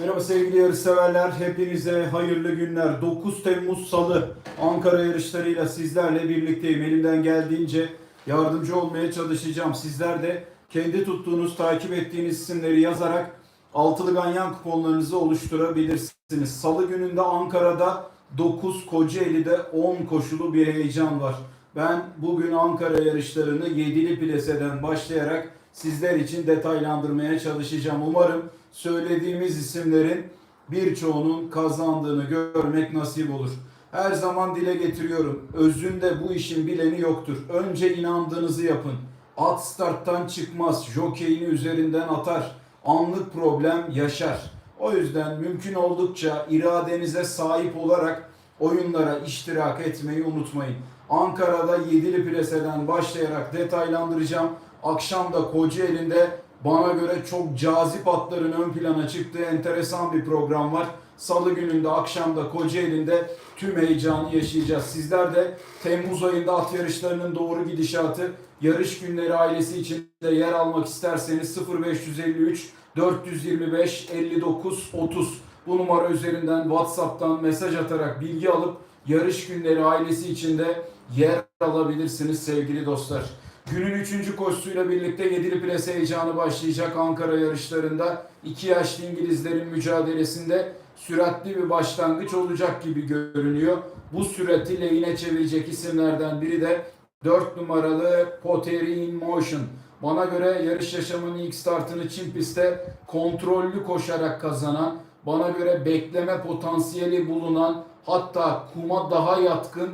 Merhaba sevgili yarışseverler. Hepinize hayırlı günler. 9 Temmuz Salı Ankara yarışlarıyla sizlerle birlikteyim. Elimden geldiğince yardımcı olmaya çalışacağım. Sizler de kendi tuttuğunuz, takip ettiğiniz isimleri yazarak altılı ganyan kuponlarınızı oluşturabilirsiniz. Salı gününde Ankara'da 9, Kocaeli'de 10 koşulu bir heyecan var. Ben bugün Ankara yarışlarını 7'li plaseden başlayarak sizler için detaylandırmaya çalışacağım. Umarım söylediğimiz isimlerin birçoğunun kazandığını görmek nasip olur. Her zaman dile getiriyorum. Özünde bu işin bileni yoktur. Önce inandığınızı yapın. At starttan çıkmaz. Jokeyini üzerinden atar. Anlık problem yaşar. O yüzden mümkün oldukça iradenize sahip olarak oyunlara iştirak etmeyi unutmayın. Ankara'da 7'li plaseden başlayarak detaylandıracağım. Akşam da Kocaeli'nde bana göre çok cazip atların ön plana çıktığı enteresan bir program var. Salı gününde akşamda Kocaeli'nde tüm heyecanı yaşayacağız. Sizler de Temmuz ayında at yarışlarının doğru gidişatı yarış günleri ailesi içinde yer almak isterseniz 0553 425 59 30 bu numara üzerinden WhatsApp'tan mesaj atarak bilgi alıp yarış günleri ailesi içinde yer alabilirsiniz sevgili dostlar. Günün 3. koşusuyla birlikte 7'li plase heyecanı başlayacak Ankara yarışlarında. 2 yaşlı İngilizlerin mücadelesinde süratli bir başlangıç olacak gibi görünüyor. Bu sürati lehine çevirecek isimlerden biri de 4 numaralı Pottery in Motion. Bana göre yarış yaşamının ilk startını Çin pistte kontrollü koşarak kazanan, bana göre bekleme potansiyeli bulunan, hatta kuma daha yatkın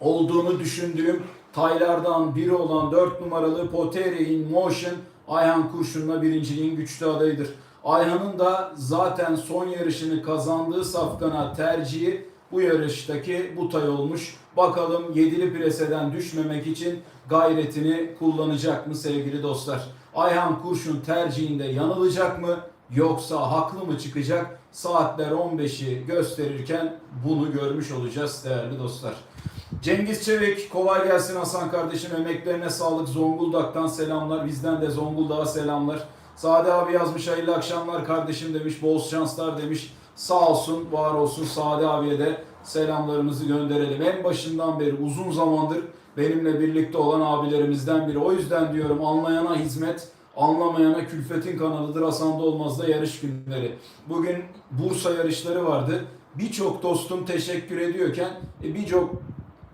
olduğunu düşündüğüm taylardan biri olan 4 numaralı Poteri in Motion Ayhan Kurşun'la birinciliğin güçlü adayıdır. Ayhan'ın da zaten son yarışını kazandığı safkana tercihi bu yarıştaki bu tay olmuş. Bakalım yedili preseden düşmemek için gayretini kullanacak mı sevgili dostlar? Ayhan Kurşun tercihinde yanılacak mı yoksa haklı mı çıkacak? Saatler 15'i gösterirken bunu görmüş olacağız değerli dostlar. Cengiz Çevik, kolay gelsin Hasan kardeşim. Emeklerine sağlık. Zonguldak'tan selamlar. Bizden de Zonguldak'a selamlar. Sade abi yazmış hayırlı akşamlar kardeşim demiş. Bol şanslar demiş. Sağ olsun, var olsun Sade abiye de selamlarımızı gönderelim. En başından beri uzun zamandır benimle birlikte olan abilerimizden biri. O yüzden diyorum anlayana hizmet, anlamayana külfetin kanalıdır. Hasan Dolmaz'da yarış günleri. Bugün Bursa yarışları vardı. Birçok dostum teşekkür ediyorken e, birçok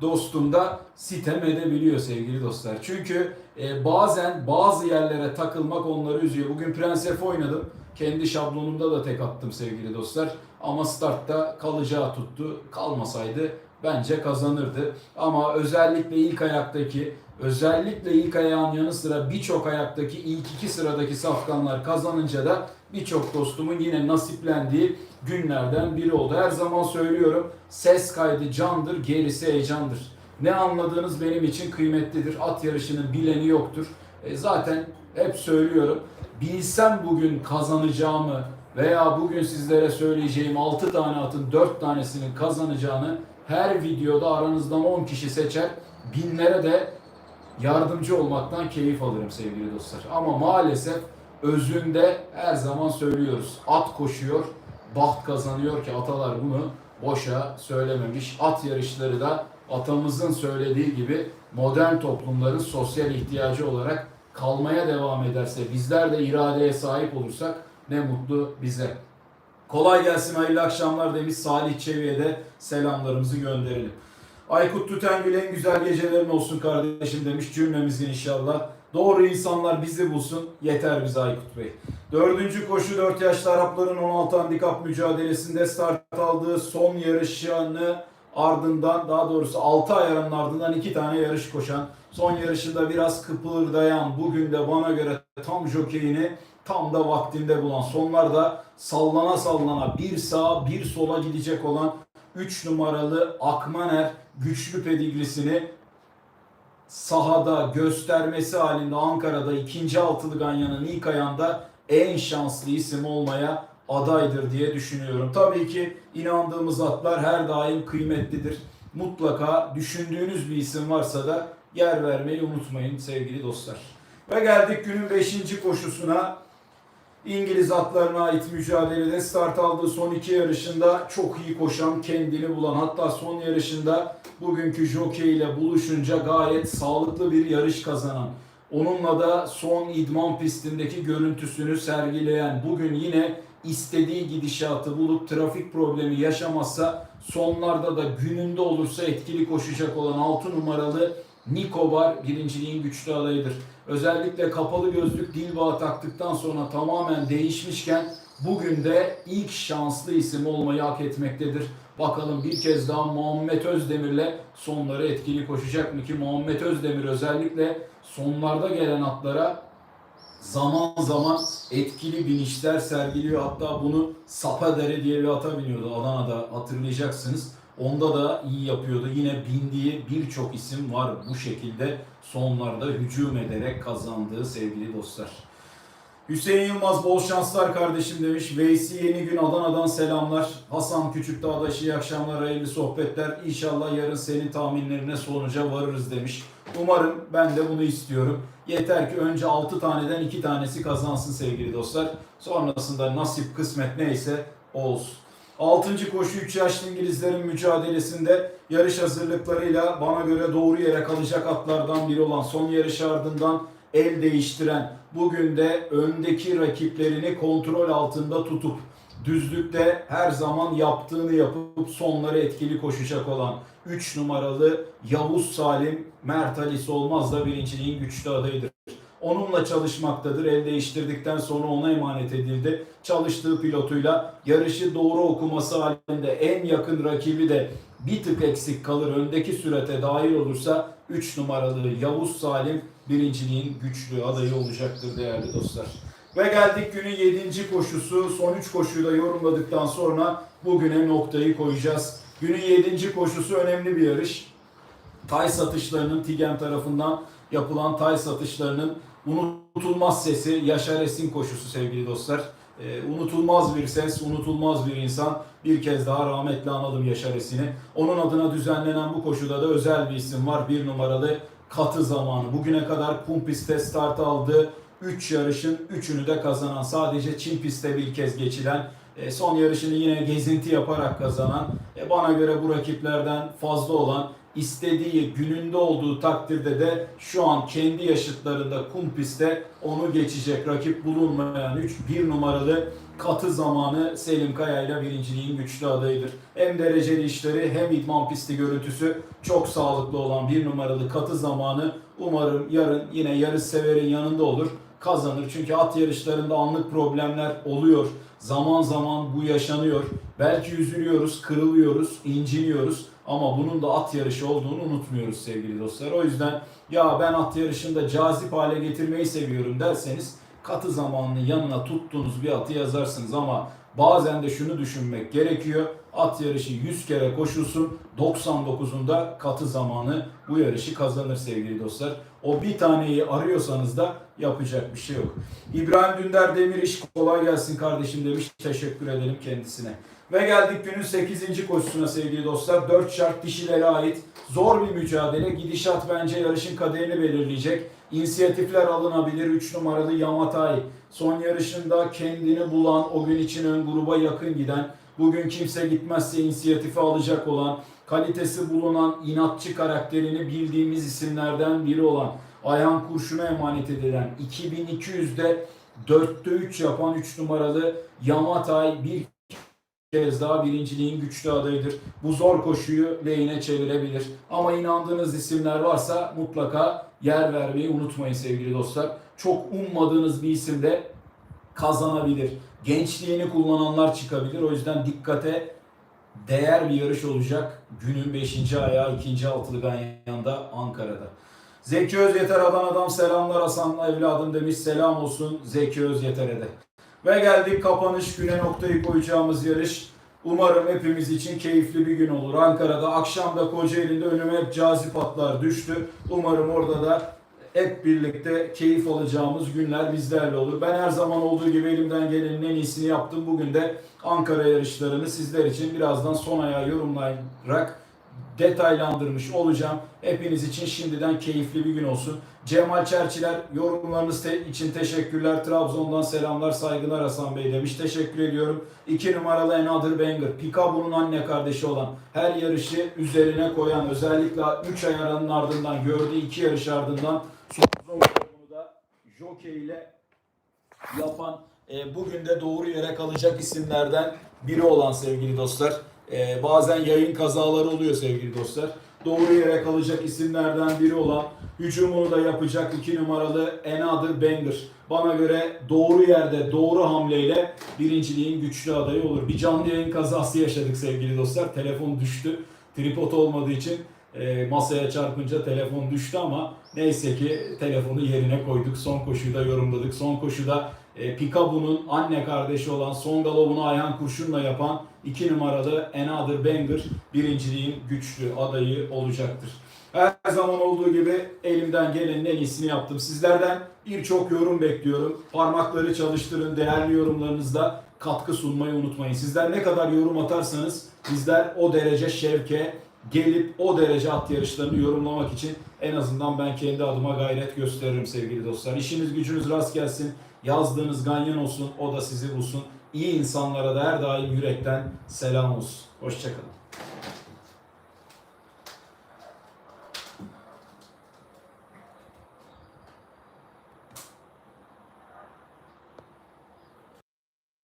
dostum da sitem edebiliyor sevgili dostlar. Çünkü e, bazen bazı yerlere takılmak onları üzüyor. Bugün Prens F oynadım. Kendi şablonumda da tek attım sevgili dostlar. Ama startta kalacağı tuttu. Kalmasaydı bence kazanırdı. Ama özellikle ilk ayaktaki özellikle ilk ayağın yanı sıra birçok ayaktaki ilk iki sıradaki safkanlar kazanınca da birçok dostumun yine nasiplendiği günlerden biri oldu. Her zaman söylüyorum ses kaydı candır, gerisi heyecandır. Ne anladığınız benim için kıymetlidir. At yarışının bileni yoktur. E zaten hep söylüyorum. Bilsem bugün kazanacağımı veya bugün sizlere söyleyeceğim 6 tane atın 4 tanesinin kazanacağını her videoda aranızdan 10 kişi seçer. Binlere de yardımcı olmaktan keyif alırım sevgili dostlar. Ama maalesef özünde her zaman söylüyoruz. At koşuyor, baht kazanıyor ki atalar bunu boşa söylememiş. At yarışları da atamızın söylediği gibi modern toplumların sosyal ihtiyacı olarak kalmaya devam ederse bizler de iradeye sahip olursak ne mutlu bize. Kolay gelsin, hayırlı akşamlar demiş Salih Çevi'ye de selamlarımızı gönderelim. Aykut Tütengül en güzel gecelerin olsun kardeşim demiş cümlemizin inşallah. Doğru insanlar bizi bulsun yeter bize Aykut Bey. Dördüncü koşu 4 yaşlı Arapların 16 handikap mücadelesinde start aldığı son yarışını ardından daha doğrusu 6 ay aranın ardından 2 tane yarış koşan son yarışında biraz kıpırdayan bugün de bana göre tam jokeyini tam da vaktinde bulan sonlarda sallana sallana bir sağa bir sola gidecek olan 3 numaralı Akmaner güçlü pedigrisini sahada göstermesi halinde Ankara'da ikinci altılı ganyanın ilk ayağında en şanslı isim olmaya adaydır diye düşünüyorum. Tabii ki inandığımız atlar her daim kıymetlidir. Mutlaka düşündüğünüz bir isim varsa da yer vermeyi unutmayın sevgili dostlar. Ve geldik günün 5. koşusuna. İngiliz atlarına ait mücadelede start aldığı son iki yarışında çok iyi koşan, kendini bulan hatta son yarışında bugünkü jockey ile buluşunca gayet sağlıklı bir yarış kazanan Onunla da son idman pistindeki görüntüsünü sergileyen bugün yine istediği gidişatı bulup trafik problemi yaşamazsa sonlarda da gününde olursa etkili koşacak olan 6 numaralı Nikobar birinciliğin güçlü adayıdır. Özellikle kapalı gözlük Dilba taktıktan sonra tamamen değişmişken bugün de ilk şanslı isim olmayı hak etmektedir. Bakalım bir kez daha Muhammed Özdemir'le sonları etkili koşacak mı ki Muhammed Özdemir özellikle sonlarda gelen atlara zaman zaman etkili binişler sergiliyor. Hatta bunu Sapadere diye bir ata biniyordu Adana'da hatırlayacaksınız. Onda da iyi yapıyordu. Yine bindiği birçok isim var bu şekilde sonlarda hücum ederek kazandığı sevgili dostlar. Hüseyin Yılmaz bol şanslar kardeşim demiş. Veysi Yeni Gün Adana'dan selamlar. Hasan Küçükdağ'daşı iyi akşamlar, hayırlı sohbetler. İnşallah yarın senin tahminlerine sonuca varırız demiş. Umarım ben de bunu istiyorum. Yeter ki önce 6 taneden 2 tanesi kazansın sevgili dostlar. Sonrasında nasip kısmet neyse olsun. 6. koşu 3 yaşlı İngilizlerin mücadelesinde yarış hazırlıklarıyla bana göre doğru yere kalacak atlardan biri olan son yarış ardından el değiştiren bugün de öndeki rakiplerini kontrol altında tutup düzlükte her zaman yaptığını yapıp sonları etkili koşacak olan 3 numaralı Yavuz Salim Mert Ali'si olmaz da birinciliğin güçlü adayıdır. Onunla çalışmaktadır. El değiştirdikten sonra ona emanet edildi. Çalıştığı pilotuyla yarışı doğru okuması halinde en yakın rakibi de bir tık eksik kalır. Öndeki sürete dahil olursa 3 numaralı Yavuz Salim birinciliğin güçlü adayı olacaktır değerli dostlar. Ve geldik günün 7. koşusu. Son 3 koşuyu da yorumladıktan sonra bugüne noktayı koyacağız. Günün 7. koşusu önemli bir yarış. Tay satışlarının Tigen tarafından yapılan tay satışlarının unutulmaz sesi Yaşar Esin koşusu sevgili dostlar. Ee, unutulmaz bir ses, unutulmaz bir insan. Bir kez daha rahmetli analım Yaşar Esin'i. Onun adına düzenlenen bu koşuda da özel bir isim var. Bir numaralı katı zamanı. Bugüne kadar kum pistte start aldı. 3 yarışın 3'ünü de kazanan, sadece Çin pistte bir kez geçilen, e, son yarışını yine gezinti yaparak kazanan, e, bana göre bu rakiplerden fazla olan, istediği gününde olduğu takdirde de şu an kendi yaşıtlarında kum pistte onu geçecek rakip bulunmayan 3 bir numaralı katı zamanı Selim Kaya ile birinciliğin güçlü adayıdır. Hem dereceli işleri hem idman pisti görüntüsü çok sağlıklı olan bir numaralı katı zamanı umarım yarın yine yarış severin yanında olur kazanır. Çünkü at yarışlarında anlık problemler oluyor. Zaman zaman bu yaşanıyor. Belki üzülüyoruz, kırılıyoruz, inciniyoruz. Ama bunun da at yarışı olduğunu unutmuyoruz sevgili dostlar. O yüzden ya ben at yarışında cazip hale getirmeyi seviyorum derseniz katı zamanını yanına tuttuğunuz bir atı yazarsınız ama bazen de şunu düşünmek gerekiyor. At yarışı 100 kere koşulsun 99'unda katı zamanı bu yarışı kazanır sevgili dostlar. O bir taneyi arıyorsanız da yapacak bir şey yok. İbrahim Dündar Demir iş kolay gelsin kardeşim demiş. Teşekkür edelim kendisine. Ve geldik günün 8. koşusuna sevgili dostlar. 4 şart dişilere ait zor bir mücadele. Gidişat bence yarışın kaderini belirleyecek. İnisiyatifler alınabilir. 3 numaralı Yamatay. Son yarışında kendini bulan, o gün için ön gruba yakın giden, bugün kimse gitmezse inisiyatifi alacak olan, kalitesi bulunan, inatçı karakterini bildiğimiz isimlerden biri olan, Ayhan Kurşun'a emanet edilen, 2200'de 4'te 3 yapan 3 numaralı Yamatay bir kez daha birinciliğin güçlü adayıdır. Bu zor koşuyu lehine çevirebilir. Ama inandığınız isimler varsa mutlaka yer vermeyi unutmayın sevgili dostlar. Çok ummadığınız bir isim de kazanabilir. Gençliğini kullananlar çıkabilir. O yüzden dikkate değer bir yarış olacak. Günün 5. ayağı 2. altılı Ganyan'da Ankara'da. Zeki Özyeter Adana'dan selamlar Hasan evladım demiş. Selam olsun Zeki Özyeter'e de. Ve geldik kapanış güne noktayı koyacağımız yarış. Umarım hepimiz için keyifli bir gün olur. Ankara'da akşam da Kocaeli'nde önüme hep cazip atlar düştü. Umarım orada da hep birlikte keyif alacağımız günler bizlerle olur. Ben her zaman olduğu gibi elimden gelenin en iyisini yaptım. Bugün de Ankara yarışlarını sizler için birazdan son ayağı yorumlayarak detaylandırmış olacağım. Hepiniz için şimdiden keyifli bir gün olsun. Cemal Çerçiler yorumlarınız te- için teşekkürler. Trabzon'dan selamlar, saygılar Hasan Bey demiş. Teşekkür ediyorum. 2 numaralı Another Banger. Picaboo'nun anne kardeşi olan her yarışı üzerine koyan özellikle 3 ay aranın ardından gördüğü 2 yarış ardından son da jockey ile yapan e, bugün de doğru yere kalacak isimlerden biri olan sevgili dostlar. E, bazen yayın kazaları oluyor sevgili dostlar. Doğru yere kalacak isimlerden biri olan hücumunu da yapacak 2 numaralı Another Banger. Bana göre doğru yerde doğru hamleyle birinciliğin güçlü adayı olur. Bir canlı yayın kazası yaşadık sevgili dostlar. Telefon düştü. Tripod olmadığı için e, masaya çarpınca telefon düştü ama neyse ki telefonu yerine koyduk. Son koşuyu da yorumladık. Son koşuda e, Picaboo'nun anne kardeşi olan son galobunu Ayhan Kurşun'la yapan 2 numaralı Another Banger birinciliğin güçlü adayı olacaktır. Her zaman olduğu gibi elimden gelenin en iyisini yaptım. Sizlerden birçok yorum bekliyorum. Parmakları çalıştırın, değerli yorumlarınızda katkı sunmayı unutmayın. Sizler ne kadar yorum atarsanız bizler o derece şevke gelip o derece at yarışlarını yorumlamak için en azından ben kendi adıma gayret gösteririm sevgili dostlar. İşiniz gücünüz rast gelsin. Yazdığınız ganyan olsun. O da sizi bulsun. İyi insanlara da her daim yürekten selam olsun. Hoşçakalın.